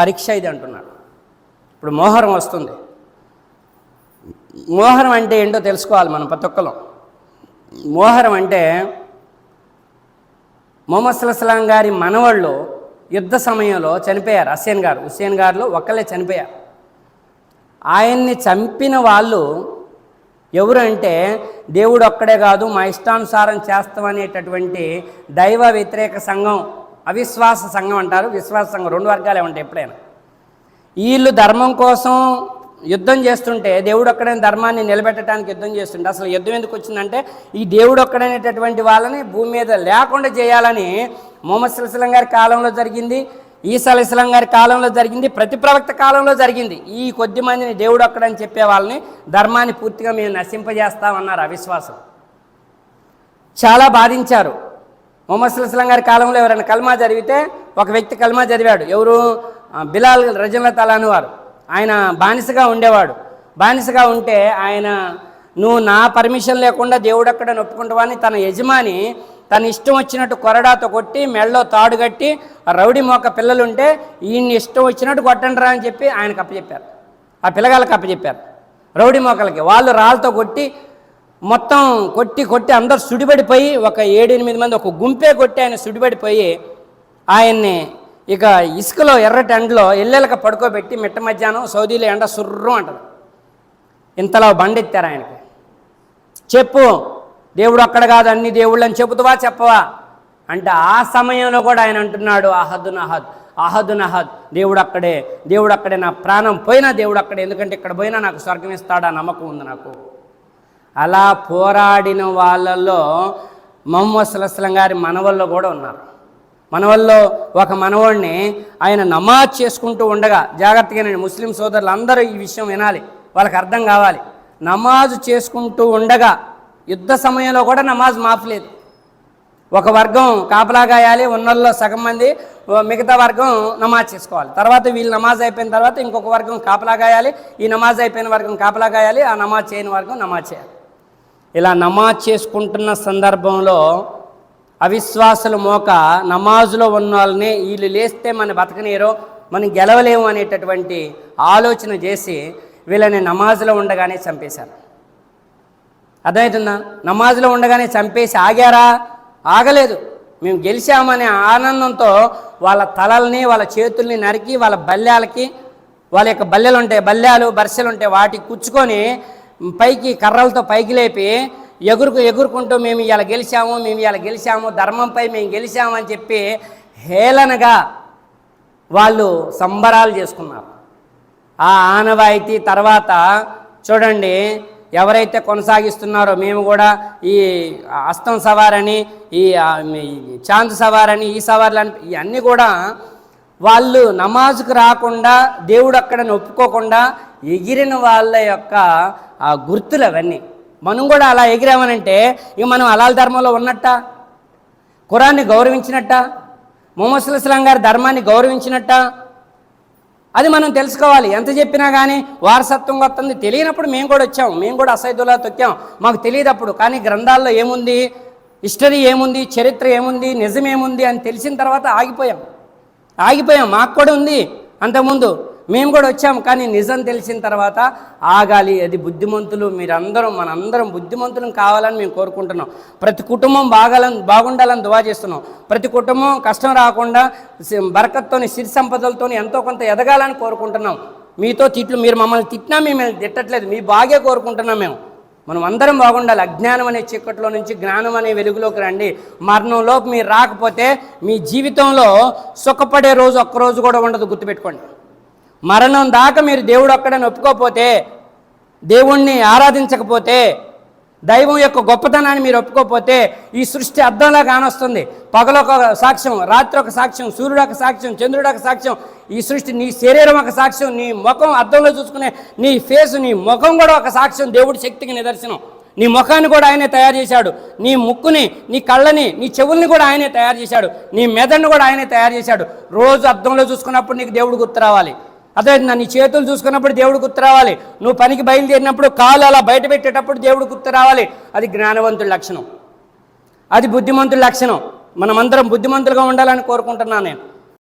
పరీక్ష ఇది అంటున్నాడు. ఇప్పుడు మోహరం వస్తుంది. మోహరం అంటే ఏంటో తెలుసుకోవాలి మనం ప్రతి ఒక్కరం మోహరం అంటే మొహమ్మద్ సల్లాం గారి మనవాళ్ళు యుద్ధ సమయంలో చనిపోయారు. హసేన్ గారు హుస్సేన్ గారిలో ఒక్కళ్ళే చనిపోయారు. ఆయన్ని చంపిన వాళ్ళు ఎవరు అంటే దేవుడు ఒక్కడే కాదు మా ఇష్టానుసారం చేస్తామనేటటువంటి దైవ వ్యతిరేక సంఘం అవిశ్వాస సంఘం అంటారు. విశ్వాస సంఘం రెండు వర్గాలే ఉంటాయి ఎప్పుడైనా. వీళ్ళు ధర్మం కోసం యుద్ధం చేస్తుంటే దేవుడు ఒక్కడైన ధర్మాన్ని నిలబెట్టడానికి యుద్ధం చేస్తుంటే అసలు యుద్ధం ఎందుకు వచ్చిందంటే ఈ దేవుడు ఒక్కడనేటటువంటి వాళ్ళని భూమి మీద లేకుండా చేయాలని మొహమ్మద్ సుల్సలం గారి కాలంలో జరిగింది. ఈసా అలీస్లాం గారి కాలంలో జరిగింది. ప్రతి ప్రవక్త కాలంలో జరిగింది. ఈ కొద్ది మందిని దేవుడు ఒక్కడని చెప్పే వాళ్ళని ధర్మాన్ని పూర్తిగా మేము నశింపజేస్తామన్నారు అవిశ్వాసం. చాలా బాధించారు. మొహమ్మద్ సుల్సలం గారి కాలంలో ఎవరైనా కల్మా జరిగితే ఒక వ్యక్తి కల్మా చదివాడు ఎవరు? బిలాల్ రజన్ల తలాను వారు. ఆయన బానిసగా ఉండేవాడు. బానిసగా ఉంటే ఆయన నువ్వు నా పర్మిషన్ లేకుండా దేవుడు అక్కడ నొప్పుకుంటావని తన యజమాని తన ఇష్టం వచ్చినట్టు కొరడాతో కొట్టి మెళ్ళలో తాడు కట్టి ఆ రౌడీ మోక పిల్లలు ఉంటే ఈయన్ని ఇష్టం వచ్చినట్టు కొట్టండి రా అని చెప్పి ఆయనకు అప్పచెప్పారు. ఆ పిల్లగాళ్ళకి అప్పచెప్పారు. రౌడీ మోకలకి. వాళ్ళు రాళ్ళతో కొట్టి మొత్తం కొట్టి కొట్టి అందరు సుడిపడిపోయి ఒక ఏడెనిమిది మంది ఒక గుంపే కొట్టి ఆయన సుడిపడిపోయి ఆయన్ని ఇక ఇసుకలో ఎర్రటి ఎండలో ఎల్లెలక పడుకోబెట్టి మిట్ట మధ్యాహ్నం సౌదీలో ఎండ సుర్రు అంటది. ఇంతలో బండెత్తారు ఆయనకి. చెప్పు దేవుడు అక్కడ కాదు అన్ని దేవుళ్ళు అని చెబుతావా చెప్పవా? అంటే ఆ సమయంలో కూడా ఆయన అంటున్నాడు అహద్దు నహద్ అహద్దు నహద్ దేవుడు అక్కడే దేవుడు అక్కడే నా ప్రాణం పోయినా దేవుడు అక్కడే ఎందుకంటే ఇక్కడ పోయినా నాకు స్వర్గం ఇస్తాడా నమ్మకం ఉంది నాకు. అలా పోరాడిన వాళ్ళల్లో మొహమ్మద్ సులస్లం గారి మనవల్లో కూడా ఉన్నారు. మనవల్లో ఒక మనవాడిని ఆయన నమాజ్ చేసుకుంటూ ఉండగా జాగ్రత్తగా నేను ముస్లిం సోదరులు అందరూ ఈ విషయం వినాలి వాళ్ళకి అర్థం కావాలి. నమాజ్ చేసుకుంటూ ఉండగా యుద్ధ సమయంలో కూడా నమాజ్ మాఫలేదు ఒక వర్గం కాపలా గాయాలి ఉన్నల్లో సగం మంది మిగతా వర్గం నమాజ్ చేసుకోవాలి. తర్వాత వీళ్ళు నమాజ్ అయిపోయిన తర్వాత ఇంకొక వర్గం కాపలా గాయాలి ఈ నమాజ్ అయిపోయిన వర్గం కాపలా గాయాలి ఆ నమాజ్ చేయని వర్గం నమాజ్ చేయాలి. ఇలా నమాజ్ చేసుకుంటున్న సందర్భంలో అవిశ్వాసుల మోక నమాజులో ఉన్న వాళ్ళని వీళ్ళు లేస్తే మన బతకనీరో మనం గెలవలేము అనేటటువంటి ఆలోచన చేసి వీళ్ళని నమాజులో ఉండగానే చంపేశారు. అర్థమవుతుందా నమాజ్లో ఉండగానే చంపేసి ఆగారా? ఆగలేదు. మేము గెలిచామనే ఆనందంతో వాళ్ళ తలల్ని వాళ్ళ చేతుల్ని నరికి వాళ్ళ బల్యాలకి వాళ్ళ యొక్క బల్లెలు ఉంటాయి బల్యాలు బర్సెలు ఉంటాయి వాటికి కుచ్చుకొని పైకి కర్రలతో పైకి లేపి ఎగురుకు ఎగురుకుంటూ మేము ఇలా గెలిచాము మేము ఇలా గెలిచాము ధర్మంపై మేము గెలిచాము అని చెప్పి హేళనగా వాళ్ళు సంబరాలు చేసుకున్నారు. ఆ ఆనవాయితీ తర్వాత చూడండి ఎవరైతే కొనసాగిస్తున్నారో మేము కూడా ఈ అస్తం సవారని ఈ చాంద్ సవారని ఈ సవార్లు అని ఇవన్నీ కూడా వాళ్ళు నమాజుకు రాకుండా దేవుడు అక్కడ ఒప్పుకోకుండా ఎగిరిన వాళ్ళ యొక్క ఆ గుర్తులు అవన్నీ మనం కూడా అలా ఎగిరామనంటే ఇక మనం అలాల్ ధర్మంలో ఉన్నట్ట? కురాన్ని గౌరవించినట్ట? మొహమ్మద్ ఇస్లాం గారి ధర్మాన్ని గౌరవించినట్ట? అది మనం తెలుసుకోవాలి. ఎంత చెప్పినా కానీ వారసత్వం వస్తుంది. తెలియనప్పుడు మేము కూడా వచ్చాము మేము కూడా అసైదులా తొక్కాం. మాకు తెలియదు అప్పుడు కానీ గ్రంథాల్లో ఏముంది? హిస్టరీ ఏముంది? చరిత్ర ఏముంది? నిజం ఏముంది? అని తెలిసిన తర్వాత ఆగిపోయాం. ఆగిపోయాం. మాకు కూడా ఉంది అంతకుముందు. మేము కూడా వచ్చాము కానీ నిజం తెలిసిన తర్వాత ఆగాలి అది బుద్ధిమంతులు మీరందరం మనందరం బుద్ధిమంతులం కావాలని మేము కోరుకుంటున్నాం. ప్రతి కుటుంబం బాగాలని బాగుండాలని దువా చేస్తున్నాం. ప్రతి కుటుంబం కష్టం రాకుండా సి- బరకత్తోని సిరి సంపదలతోని ఎంతో కొంత ఎదగాలని కోరుకుంటున్నాం. మీతో తిట్లు మీరు మమ్మల్ని తిట్టినా మేము తిట్టట్లేదు. మీ బాగే కోరుకుంటున్నాం మేము. మనం అందరం బాగుండాలి. అజ్ఞానం అనే చీకట్లో నుంచి జ్ఞానం అనే వెలుగులోకి రండి. మరణంలోకి మీరు రాకపోతే మీ జీవితంలో సుఖపడే రోజు ఒక్కరోజు కూడా ఉండదు గుర్తుపెట్టుకోండి. మరణం దాకా మీరు దేవుడు ఒక్కడని ఒప్పుకోకపోతే దేవుణ్ణి ఆరాధించకపోతే దైవం యొక్క గొప్పతనాన్ని మీరు ఒప్పుకోకపోతే ఈ సృష్టి అర్థంలా కానొస్తుంది. పగలొక సాక్ష్యం రాత్రి ఒక సాక్ష్యం సూర్యుడు ఒక సాక్ష్యం చంద్రుడు ఒక సాక్ష్యం ఈ సృష్టి నీ శరీరం ఒక సాక్ష్యం నీ ముఖం అద్దంలో చూసుకునే నీ ఫేస్ నీ ముఖం కూడా ఒక సాక్ష్యం దేవుడి శక్తికి నిదర్శనం. నీ ముఖాన్ని కూడా ఆయనే తయారు చేశాడు. నీ ముక్కుని నీ కళ్ళని నీ చెవుల్ని కూడా ఆయనే తయారు చేశాడు. నీ మెదడుని కూడా ఆయనే తయారు చేశాడు. రోజు అద్దంలో చూసుకున్నప్పుడు నీకు దేవుడు గుర్తు రావాలి. అదే నీ చేతులు చూసుకున్నప్పుడు దేవుడు గుర్తు రావాలి. నువ్వు పనికి బయలుదేరినప్పుడు కాలు అలా బయట పెట్టేటప్పుడు దేవుడు గుర్తు రావాలి. అది జ్ఞానవంతుడి లక్షణం. అది బుద్ధిమంతుడి లక్షణం. మనమందరం బుద్ధిమంతులుగా ఉండాలని కోరుకుంటున్నాను నేను.